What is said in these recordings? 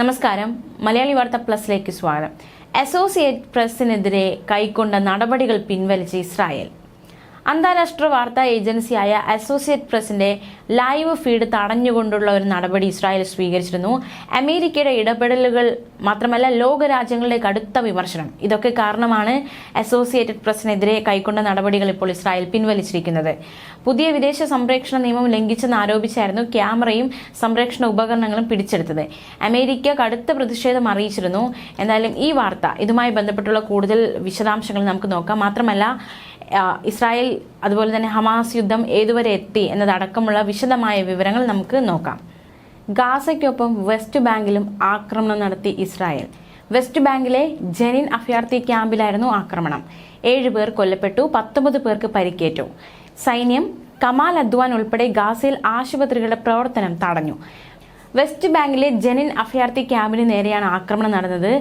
നമസ്കാരം. മലയാളി വാർത്ത പ്ലസിലേക്ക് സ്വാഗതം. അസോസിയേറ്റ് പ്രസിനെതിരെ കൈക്കൊണ്ട നടപടികൾ പിൻവലിച്ച് ഇസ്രായേൽ. അന്താരാഷ്ട്ര വാർത്താ ഏജൻസിയായ അസോസിയേറ്റ് പ്രസിന്റെ ലൈവ് ഫീഡ് തടഞ്ഞുകൊണ്ടുള്ള ഒരു നടപടി ഇസ്രായേൽ സ്വീകരിച്ചിരുന്നു. അമേരിക്കയുടെ ഇടപെടലുകൾ മാത്രമല്ല ലോകരാജ്യങ്ങളുടെ കടുത്ത വിമർശനം. ഇതൊക്കെ കാരണമാണ് അസോസിയേറ്റഡ് പ്രസിനെതിരെ കൈക്കൊണ്ട നടപടികൾ ഇപ്പോൾ ഇസ്രായേൽ പിൻവലിച്ചിരിക്കുന്നത്. പുതിയ വിദേശ സംപ്രേഷണ നിയമം ലംഘിച്ചെന്ന് ആരോപിച്ചായിരുന്നു ക്യാമറയും സംപ്രേഷണ ഉപകരണങ്ങളും പിടിച്ചെടുത്തത്. അമേരിക്ക കടുത്ത പ്രതിഷേധം അറിയിച്ചിരുന്നു. എന്തായാലും ഈ വാർത്ത ഇതുമായി ബന്ധപ്പെട്ടുള്ള കൂടുതൽ വിശദാംശങ്ങൾ നമുക്ക് നോക്കാം. മാത്രമല്ല ഇസ്രായേൽ അതുപോലെ തന്നെ ഹമാസ് യുദ്ധം ഏതുവരെ എത്തി എന്നതടക്കമുള്ള വിശദമായ വിവരങ്ങൾ നമുക്ക് നോക്കാം. ഗാസയ്ക്കൊപ്പം വെസ്റ്റ് ബാങ്കിലും ആക്രമണം നടത്തി ഇസ്രായേൽ. വെസ്റ്റ് ബാങ്കിലെ ജനിൻ അഭയാർത്ഥി ക്യാമ്പിലായിരുന്നു ആക്രമണം. ഏഴ് പേർ കൊല്ലപ്പെട്ടു പത്തൊമ്പത് പേർക്ക് പരിക്കേറ്റു. സൈന്യം കമാൽ അദ്വാൻ ഉൾപ്പെടെ ഗാസയിൽ ആശുപത്രികളുടെ പ്രവർത്തനം തടഞ്ഞു. വെസ്റ്റ് ബാങ്കിലെ ജനിൻ അഭയാർത്ഥി ക്യാമ്പിന് നേരെയാണ് ആക്രമണം നടന്നത്.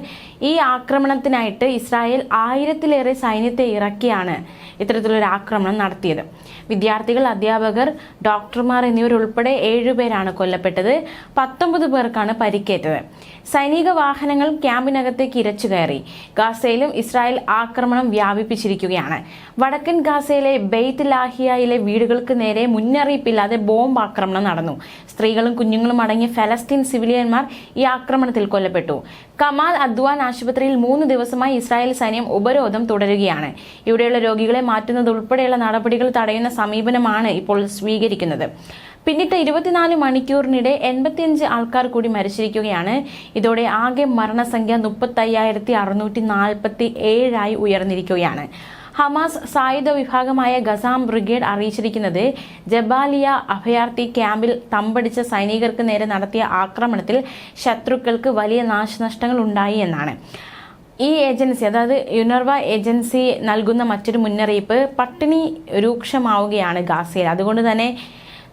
ഈ ആക്രമണത്തിനായിട്ട് ഇസ്രായേൽ ആയിരത്തിലേറെ സൈന്യത്തെ ഇറക്കിയാണ് ഇത്തരത്തിലൊരു ആക്രമണം നടത്തിയത്. വിദ്യാർത്ഥികൾ അധ്യാപകർ ഡോക്ടർമാർ എന്നിവരുൾപ്പെടെ ഏഴുപേരാണ് കൊല്ലപ്പെട്ടത്. പത്തൊമ്പത് പേർക്കാണ് പരിക്കേറ്റത്. സൈനിക വാഹനങ്ങൾ ക്യാമ്പിനകത്തേക്ക് ഇരച്ചു കയറി. ഗാസയിലും ഇസ്രായേൽ ആക്രമണം വ്യാപിപ്പിച്ചിരിക്കുകയാണ്. വടക്കൻ ഗാസയിലെ ബെയ്ത്ത് ലാഹിയയിലെ വീടുകൾക്ക് നേരെ മുന്നറിയിപ്പില്ലാതെ ബോംബ് ആക്രമണം നടന്നു. സ്ത്രീകളും കുഞ്ഞുങ്ങളും അടങ്ങിയ ഫലസ്തീൻ സിവിലിയന്മാർ ഈ ആക്രമണത്തിൽ കൊല്ലപ്പെട്ടു. കമാൽ അദ്വാൻ ആശുപത്രിയിൽ മൂന്ന് ദിവസമായി ഇസ്രായേൽ സൈന്യം ഉപരോധം തുടരുകയാണ്. ഇവിടെയുള്ള രോഗികളെ മാറ്റുന്നത് ഉൾപ്പെടെയുള്ള നടപടികൾ തടയുന്ന സമീപനമാണ് ഇപ്പോൾ സ്വീകരിക്കുന്നത്. പിന്നിട്ട ഇരുപത്തിനാല് മണിക്കൂറിനിടെ എൺപത്തിയഞ്ച് ആൾക്കാർ കൂടി മരിച്ചിരിക്കുകയാണ്. ഇതോടെ ആകെ മരണസംഖ്യ മുപ്പത്തയ്യായിരത്തി അറുന്നൂറ്റി നാൽപ്പത്തി ഏഴായി ഉയർന്നിരിക്കുകയാണ്. ഹമാസ് സായുധ വിഭാഗമായ ഗസാം ബ്രിഗേഡ് അറിയിച്ചിരിക്കുന്നത് ജബാലിയ അഭയാർത്ഥി ക്യാമ്പിൽ തമ്പടിച്ച സൈനികർക്ക് നേരെ നടത്തിയ ആക്രമണത്തിൽ ശത്രുക്കൾക്ക് വലിയ നാശനഷ്ടങ്ങൾ ഉണ്ടായി എന്നാണ്. ഈ ഏജൻസി അതായത് യുനർവ ഏജൻസി നൽകുന്ന മറ്റൊരു മുന്നറിയിപ്പ് പട്ടിണി രൂക്ഷമാവുകയാണ് ഗാസയിൽ. അതുകൊണ്ട് തന്നെ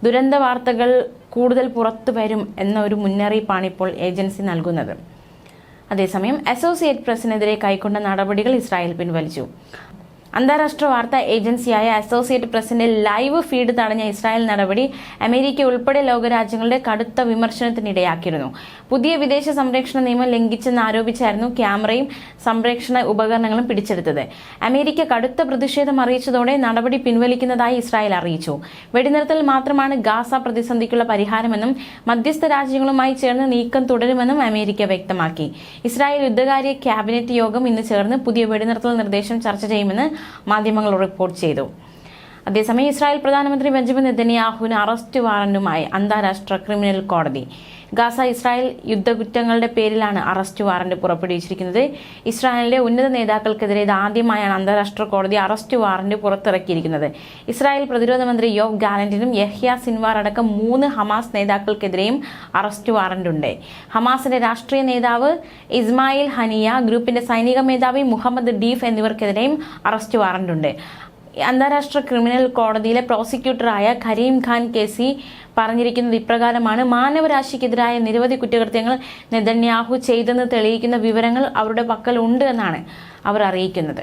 ദുരന്ത വാർത്തകൾ കൂടുതൽ പുറത്തു വരും എന്ന ഒരു മുന്നറിയിപ്പാണ് ഇപ്പോൾ ഏജൻസി നൽകുന്നത്. അതേസമയം അസോസിയേറ്റ് പ്രസിനെതിരെ കൈക്കൊണ്ട നടപടികൾ ഇസ്രായേൽ പിൻവലിച്ചു. അന്താരാഷ്ട്ര വാർത്താ ഏജൻസിയായ അസോസിയേറ്റ് പ്രസിന്റെ ലൈവ് ഫീഡ് തടഞ്ഞ ഇസ്രായേൽ നടപടി അമേരിക്ക ഉൾപ്പെടെ ലോകരാജ്യങ്ങളുടെ കടുത്ത വിമർശനത്തിനിടയാക്കിയിരുന്നു. പുതിയ വിദേശ സംരക്ഷണ നിയമം ലംഘിച്ചെന്ന് ആരോപിച്ചായിരുന്നു ക്യാമറയും സംരക്ഷണ ഉപകരണങ്ങളും പിടിച്ചെടുത്തത്. അമേരിക്ക കടുത്ത പ്രതിഷേധം അറിയിച്ചതോടെ നടപടി പിൻവലിക്കുന്നതായി ഇസ്രായേൽ അറിയിച്ചു. വെടിനിർത്തൽ മാത്രമാണ് ഗാസ പ്രതിസന്ധിക്കുള്ള പരിഹാരമെന്നും മധ്യസ്ഥ രാജ്യങ്ങളുമായി ചേർന്ന് നീക്കം തുടരുമെന്നും അമേരിക്ക വ്യക്തമാക്കി. ഇസ്രായേൽ യുദ്ധകാരി ക്യാബിനറ്റ് യോഗം ഇന്ന് ചേർന്ന് പുതിയ വെടിനിർത്തൽ നിർദ്ദേശം ചർച്ച ചെയ്യുമെന്ന് മാധ്യമങ്ങൾ റിപ്പോർട്ട് ചെയ്തു. അതേസമയം ഇസ്രായേൽ പ്രധാനമന്ത്രി ബെഞ്ചമിൻ നെതന്യാഹുവിന് അറസ്റ്റ് വാറന്റുമായി അന്താരാഷ്ട്ര ക്രിമിനൽ കോടതി. ഗാസ ഇസ്രായേൽ യുദ്ധകുറ്റങ്ങളുടെ പേരിലാണ് അറസ്റ്റ് വാറന്റ് പുറപ്പെടുവിച്ചിരിക്കുന്നത്. ഇസ്രായേലിലെ ഉന്നത നേതാക്കൾക്കെതിരെ ഇത് ആദ്യമായാണ് അന്താരാഷ്ട്ര കോടതി അറസ്റ്റ് വാറന്റ് പുറത്തിറക്കിയിരിക്കുന്നത്. ഇസ്രായേൽ പ്രതിരോധ മന്ത്രി യോവ് ഗാലന്റിനും യഹ്യ സിൻവാർ അടക്കം മൂന്ന് ഹമാസ് നേതാക്കൾക്കെതിരെയും അറസ്റ്റ് വാറന്റ് ഉണ്ട് ഹമാസിന്റെ രാഷ്ട്രീയ നേതാവ് ഇസ്മായിൽ ഹനിയ ഗ്രൂപ്പിന്റെ സൈനിക മേധാവി മുഹമ്മദ് ഡീഫ് എന്നിവർക്കെതിരെയും അറസ്റ്റ് വാറന്റ് ഉണ്ട് അന്താരാഷ്ട്ര ക്രിമിനൽ കോടതിയിലെ പ്രോസിക്യൂട്ടറായ കരീം ഖാൻ കേസി പറഞ്ഞിരിക്കുന്നത് ഇപ്രകാരമാണ്. മാനവരാശിക്കെതിരായ നിരവധി കുറ്റകൃത്യങ്ങൾ നെതന്യാഹു ചെയ്തെന്ന് തെളിയിക്കുന്ന വിവരങ്ങൾ അവരുടെ പക്കൽ ഉണ്ട് എന്നാണ് അവർ അറിയിക്കുന്നത്.